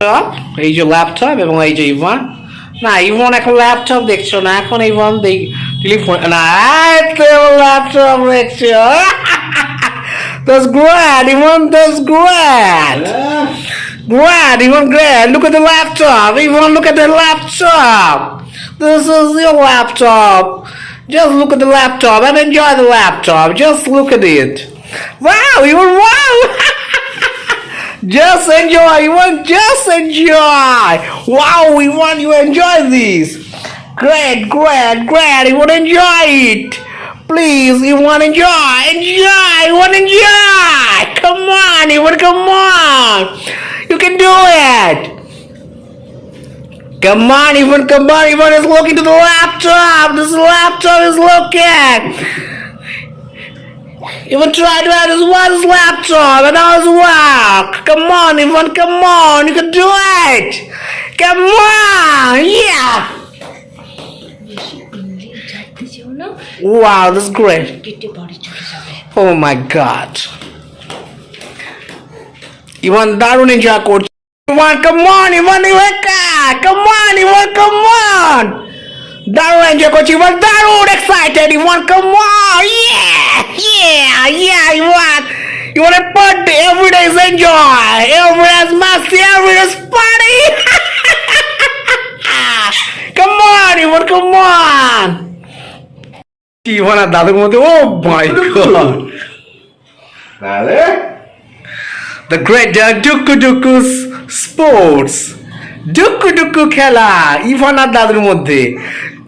Laptop এই যে laptop এবং এই যে ইভন না ইভন এখন ল্যাপটপ দেখছো না এখন ইভন দেখ টেলিফোন না ল্যাপটপ দেখছো That's great, Ivan, that's great. Great, Ivan, great. Look at the laptop. Ivan, look at the laptop. This is your laptop. Just look at the laptop and enjoy the laptop. Just look at it. Wow, Ivan, wow. Just enjoy, Ivan, just enjoy. Wow, we want you enjoy this. Great, great, great. You want enjoy it. Please, you want enjoy, enjoy, you want enjoy. Come on, you want come on. You can do it. Come on, Ivan, come on. Ivan is looking to the laptop. This laptop is looking. Ivan tried to add his wireless laptop and all it's work. Come on, Ivan, come on, you can do it. Come on, yeah. Wow, that's great. Oh my god. Ivan, Darun Ninja Coach. Ivan, come on, Ivan, Ivan, come on, Ivan, come on. Ivan, come on. দারুণ enjoy করছে Ivan, দারুণ excited, Ivan, come on, yeah, yeah, yeah, Ivan. Ivan, a party, every day is enjoy, every day is messy, every day is party. come on, Ivan, come on. Ivan আর দাদুর মধ্যে ও মাই god তাহলে The great uh, Duku Duku s- Sports. ডুকু ডুকু খেলা Ivan আর দাদুর মধ্যে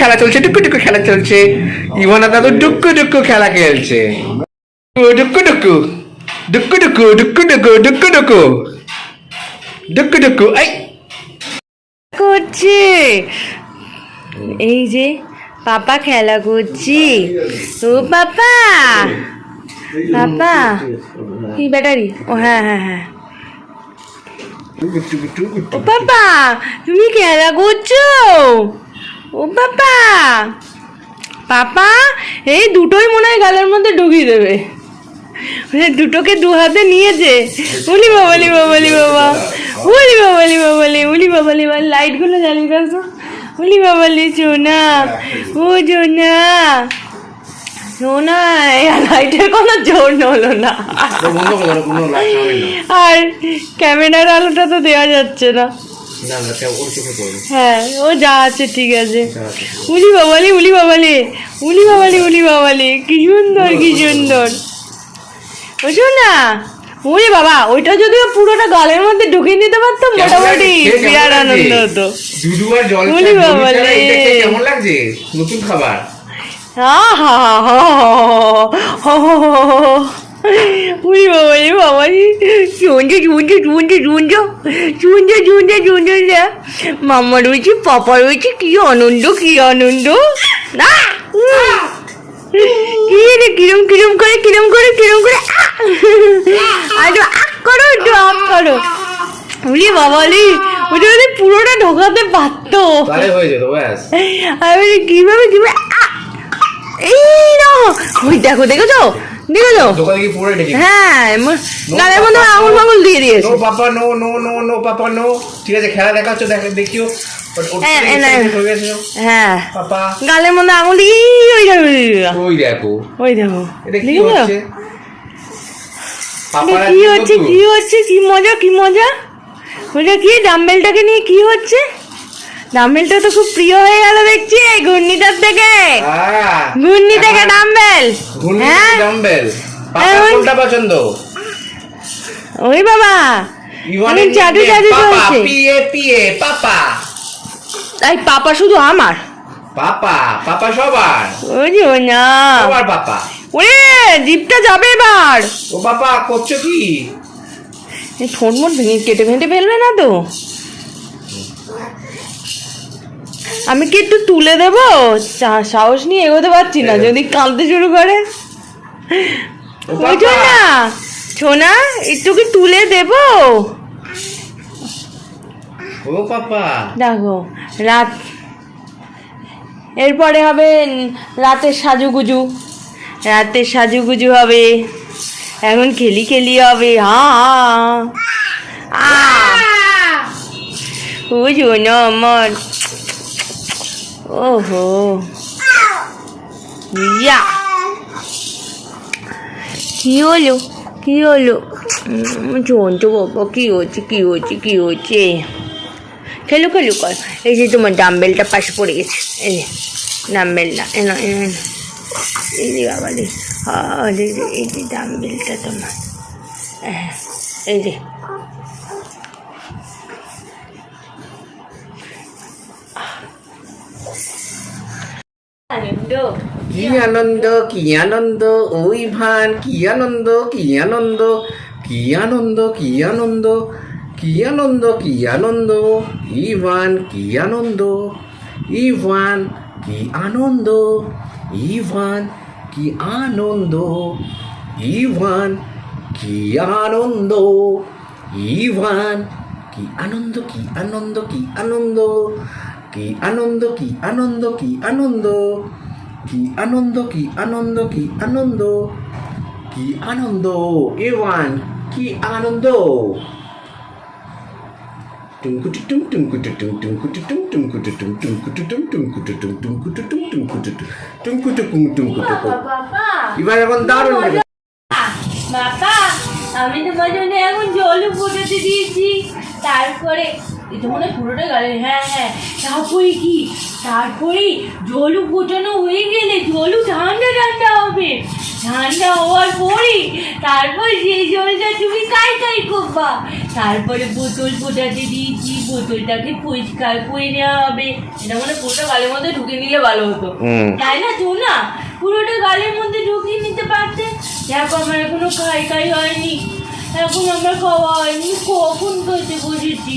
খেলা চলছে ডুকু ডুকু খেলা চলছে। ইভানা দাদু ডুকু ডুকু খেলা খেলছে। ডুকু ডুকু ডুকু ডুকু ডুকু ডুকু ডুকু ডুকু ডুকু ডুকু এই। করছে? এই যে, পাপা খেলা করছি। ও পাপা! পাপা! কি ব্যাটারি। ও হ্যাঁ হ্যাঁ হ্যাঁ। পাপা, তুমি খেলা করছ? ও বাবা! পাপা এই দুটোই মনে হয় গালের মধ্যে ঢুকিয়ে দেবে। দুটোকে দু হাতে নিয়েছে। উলি বাবলি বাবলি বাবা উলি বাবলি বাবলি উলি বাবলি বাবা লাইটগুলো জ্বালিয়ে দাও তো। উলি বাবলি চোনা ও জোনা লাইটের কোনো জোর হলো না। আর ক্যামেরার আলোটা তো দেওয়া যাচ্ছে না। হ্যাঁ ও যা আছে ঠিক আছে উলি বাবালি উলি বাবালি উলি বাবালি উলি বাবালি কি সুন্দর কি সুন্দর বুঝো না ওরে বাবা ওইটা যদি পুরোটা গালের মধ্যে ঢুকিয়ে নিতে পারতাম মোটামুটি বিরাট আনন্দ হতো উলি বাবালি কেমন লাগছে নতুন খাবার হা হা হা হা হা উরি বাবা রে বাবা রে শুনছে শুনছে শুনছে শুনছে শুনছে শুনছে শুনছে যা মাম্মা রয়েছে পাপা রয়েছে কি আনন্দ কি আনন্দ না কি রে কিরম কিরম করে কিরম করে কিরম করে আর আক করো একটু আক করো উলি বাবা রে ওটা যদি পুরোটা ঢোকাতে পারতো হয়ে ব্যাস কীভাবে কীভাবে এই না ওই দেখো দেখেছ দোকানে গিয়ে পড়ে ডেকে হ্যাঁ গালের মধ্যে আঙুল ফাঙুল দিয়ে দিয়েছে। No papa no no no no papa no ঠিক আছে খেলা দেখাচ্ছ দেখ দেখিও। হ্যাঁ, হ্যাঁ, গালের মধ্যে আঙুল ই ওই দেখো ওই দেখো, ওই দেখো। ওই দেখো। এটা কি হচ্ছে? কি হচ্ছে কি মজা কি মজা? ওটা কি ডাম্বেলটাকে নিয়ে কি হচ্ছে? ডাম্বেলটা তো খুব প্রিয় হয়ে গেল দেখছি এই ঘূর্ণিটার থেকে। ঘূর্ণি থেকে ডাম্বেল হ্যাঁ? ডাম্বেল কোনটা পছন্দ? ওই বাবা অনেক জাদু জাদু চলছে। পিএ পিএ পাপা এই পাপা শুধু আমার। পাপা পাপা সবার। বুঝো না। সবার পাপা ওরে জিপটা যাবে এবার। ও পাপা করছ কি? ঠোঁট মোট ভেঙে কেটে ফেটে ফেলবে না তো? আমি কি একটু তুলে দেব? সাহস নিয়ে এগোতে পারছি না যদি কাঁদতে শুরু করে। ওইটা না। ছোনা একটু কি তুলে দেব? ও পাপা। দেখো রাত। এরপরে হবে রাতের সাজুগুজু। রাতের সাজুগুজু হবে। এখন খেলি খেলি হবে। হা ও না আমার। ওহো। ইয়া। কি হলো? কি হলো? জন্তু বাবা কি হচ্ছে কি হচ্ছে কি হচ্ছে? খেলু খেলু কর। এই যে তোমার ডাম্বেলটা পাশে পড়ে গেছে। এই যে ডাম্বেলটা এনো এনো। এই যে বাবা রে, এই যে ডাম্বেলটা তোমার। হ্যাঁ, এই যে। আনন্দ কি আনন্দ কি আনন্দ ওই ভান কি আনন্দ কি আনন্দ কি আনন্দ কি আনন্দ কি আনন্দ কি আনন্দ ইভান কি আনন্দ ইভান কি আনন্দ ইভান কি আনন্দ ইভান কি আনন্দ ইভান কি আনন্দ কি আনন্দ কি আনন্দ কি আনন্দ কি আনন্দ কি আনন্দ? কি আনন্দ কি আনন্দ কি আনন্দ? কি আনন্দ? এওয়ান কি আনন্দ? টুমকুটু টুম টুমকুটু টুম টুমকুটু টুম টুমকুটু টুম টুমকুটু টুম টুমকুটু টুম টুমকুটু টুম টুমকুটু টুম টুমকুটু কুম টুমকুটু কুম এবার এখন দারুণ বাবা আমি তোমার জন্য এখন জল ফোটাতে দিয়েছি। তারপরে এটা মনে হয় পুরোটা গালে হ্যাঁ হ্যাঁ। তারপরে কি? তারপরে জলু হয়ে গেলে জলু ঠান্ডা ঠান্ডা হবে। ঠান্ডা হওয়ার পরে তারপর সেই জলটা তুমি কাই কাই করবা? তারপরে বোতল ফোটাতে দিয়েছি বোতলটাকে পরিষ্কার করে নেওয়া হবে। এটা মনে পুরোটা গালের মধ্যে ঢুকে নিলে ভালো হতো। তাই না তো না পুরোটা গালের মধ্যে ঢুকিয়ে নিতে পারতে? দেখো আমার এখনও খাই খাই হয়নি। এখন আমার খাওয়া হয়নি। কখন খেতে বসেছি?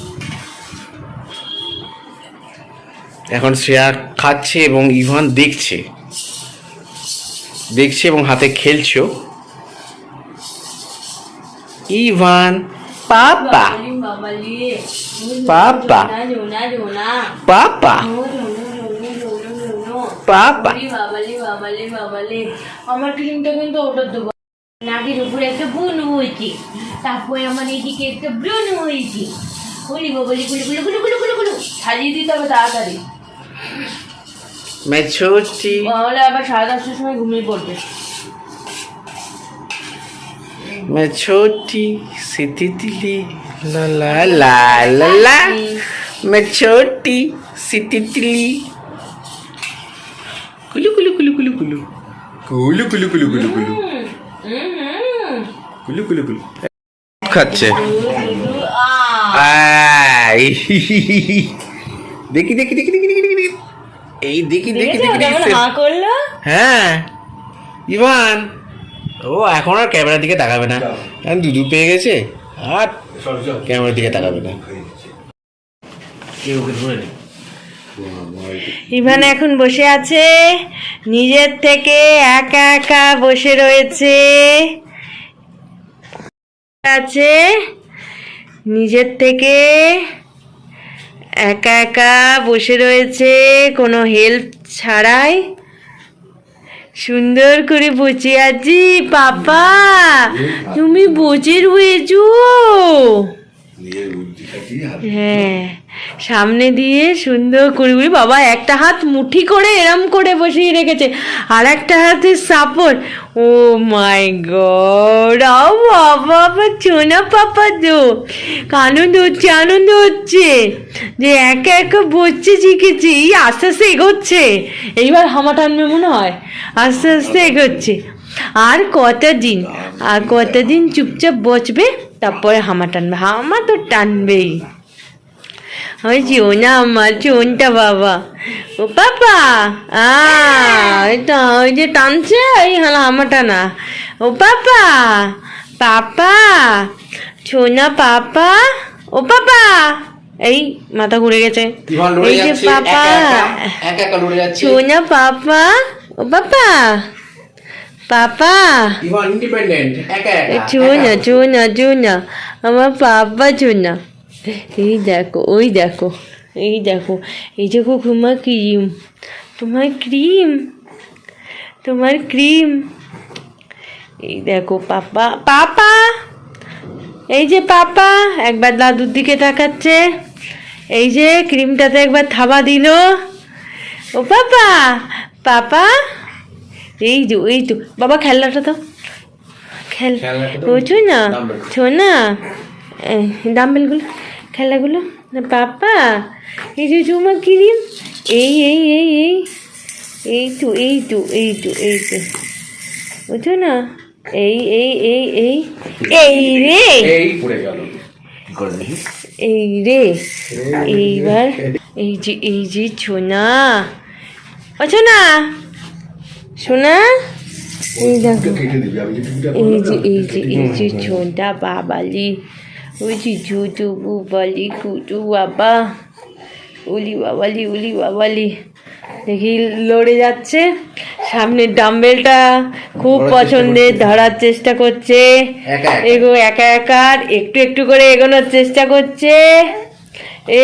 এখন শ্রেয়া খাচ্ছে এবং ইভান দেখছে দেখছে এবং হাতে খেলছো ইভান পাপা পাপা। পাপা। পাপা আমার ক্রিমটা কিন্তু ওটা দেবো নাকের উপরে একটা বুন হয়েছে তারপরে আমার এদিকে একটা ব্রণ হয়েছে বলি গুলো গুলো গুলো গুলো গুলো গুলো সাজিয়ে দিতে হবে তাড়াতাড়ি মেচুটি তাহলে আবার সাড়ে দশটার সময় ঘুমিয়ে পড়বে। মেছোটি সিদ্ধি দিলি লা মেছোটি সিদ্ধি দিলি কুলু কুলু কুলু কুলু কুলু। কুলু কুলু কুলু কুলু কুলু। কুলু কুলু কুলু। খাচ্ছে। দেখি দেখি দেখি দেখি এই দেখি দেখি দেখি হা করল? হ্যাঁ। ইভান ও এখন আর ক্যামেরার দিকে তাকাবে না। এখন দুধু পেয়ে গেছে? আর ক্যামেরার দিকে তাকাবে না। ইভান এখন বসে আছে নিজের থেকে একা একা বসে রয়েছে। আছে নিজের থেকে একা একা বসে রয়েছে কোনো হেল্প ছাড়াই। সুন্দর করে বসে আছি পাপা। তুমি বসে রয়েছ। হ্যাঁ। সামনে দিয়ে সুন্দর করে বাবা একটা হাত মুঠি করে এরম করে বসিয়ে রেখেছে, আর একটা হাতে সাপোর্ট। ও মাই গড বাবা আমার চোনা পাপা তো। আনন্দ হচ্ছে আনন্দ হচ্ছে। যে একা একা বসছে শিখেছে এই আস্তে আস্তে এগোচ্ছে। এইবার হামা টানবে মনে হয়, আস্তে আস্তে এগোচ্ছে। আর কটা দিন, আর কটা দিন চুপচাপ বসবে, তারপরে হামা টানবে, হামা তো টানবেই। ওই চোনা আমার চোনটা বাবা। ও পাপা আ এটা ওই যে টানছে এই হালা হামা টানা ও পাপা পাপা ছোনা পাপা ও পাপা এই মাথা ঘুরে গেছে। এই যে পাপা ছোনা পাপা ও পাপা পাপা। ইভান ইন্ডিপেন্ডেন্ট একা একা চুনা চুনা চুনা আমার পাপা চুনা। এই দেখো ওই দেখো এই দেখো এই দেখো তোমার ক্রিম তোমার ক্রিম তোমার ক্রিম। এই দেখো পাপা পাপা এই যে পাপা একবার দাদুর দিকে তাকাচ্ছে। এই যে ক্রিমটাতে একবার থাবা দিল। ও পাপা পাপা এই যে এই তো বাবা খেলনাটা তো খেল ও না ডাম্বেল। শোনা ডাম্বেলগুলো খেলাগুলো? না পাপা এই যে চুমা ক্রিম এই এই এই এই এই তো এই তো এই তো এই তো। বুঝছ না? এই এই এই এই এই রে। এই পড়ে গেল। এই রে। এইবার এই যে এই যে সোনা। ও সোনা! সোনা? এই দেখো। এই যে এই যে এই যে ছোটা বাবালি। ওই যে ছোটু বুবালি কুটু বাবা উলি বাবালি উলি বাবালি দেখি লড়ে যাচ্ছে। সামনের ডাম্বেলটা খুব পছন্দের। ধরার চেষ্টা করছে। এগো একা একা একটু একটু করে এগোনোর চেষ্টা করছে।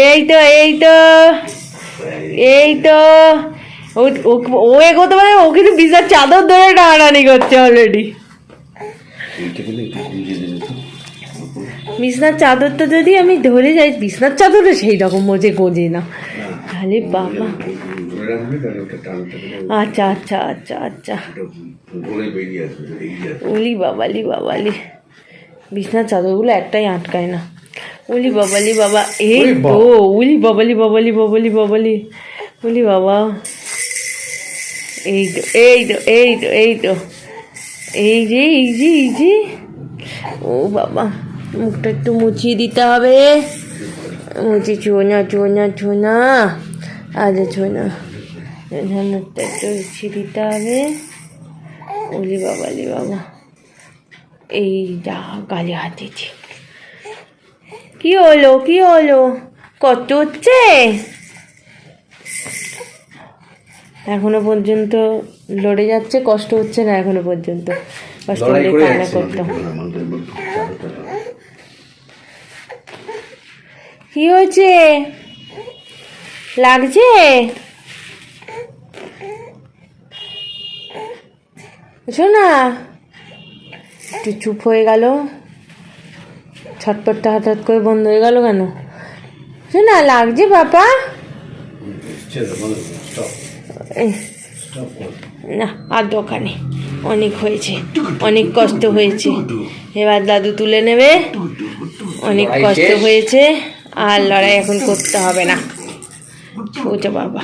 এই তো এই তো এই তো। ও এগোতে পারে ও কিন্তু বিশাল চাদর ধরে টানাটানি করছে অলরেডি বিছনার চাদরটা যদি আমি ধরে যাই বিছনার চাদরও সেই রকম মজে গোজে না। তাহলে বাবা। আচ্ছা আচ্ছা আচ্ছা আচ্ছা। উলি বাবালি বাবালি। বিছনার চাদরগুলো একটাই আটকায় না। উলি বাবালি বাবা। এই তো উলি বাবালি বাবালি বাবালি বাবালি। উলি বাবা। এই তো এই তো এই তো এই তো। এই যে এই যে এই যে। ও বাবা। মুখটা একটু মুছিয়ে দিতে হবে। মুছি ছোনা ছোনা ছোনা আজ ছোনা। মুখটা একটু মুছিয়ে দিতে হবে। ওলি বাবা লি বাবা। এই যা গালে হাত দিচ্ছি কি হলো কি হলো? কত হচ্ছে? এখনও পর্যন্ত লড়ে যাচ্ছে কষ্ট হচ্ছে না এখনও পর্যন্ত। কষ্ট হলে করে কান্না যাচ্ছে। করতো আমাদের বলতো চাদরটা টান। কি হয়েছে? লাগছে? না, একটু চুপ হয়ে গেল। ছটপটটা হঠাৎ করে বন্ধ হয়ে গেল কেন? বুঝছ না, লাগছে বাবা। না, আর দোকানে অনেক হয়েছে, অনেক কষ্ট হয়েছে। এবার দাদু তুলে নেবে। অনেক কষ্ট হয়েছে। আর লড়াই এখন করতে হবে না। বুঝো বাবা।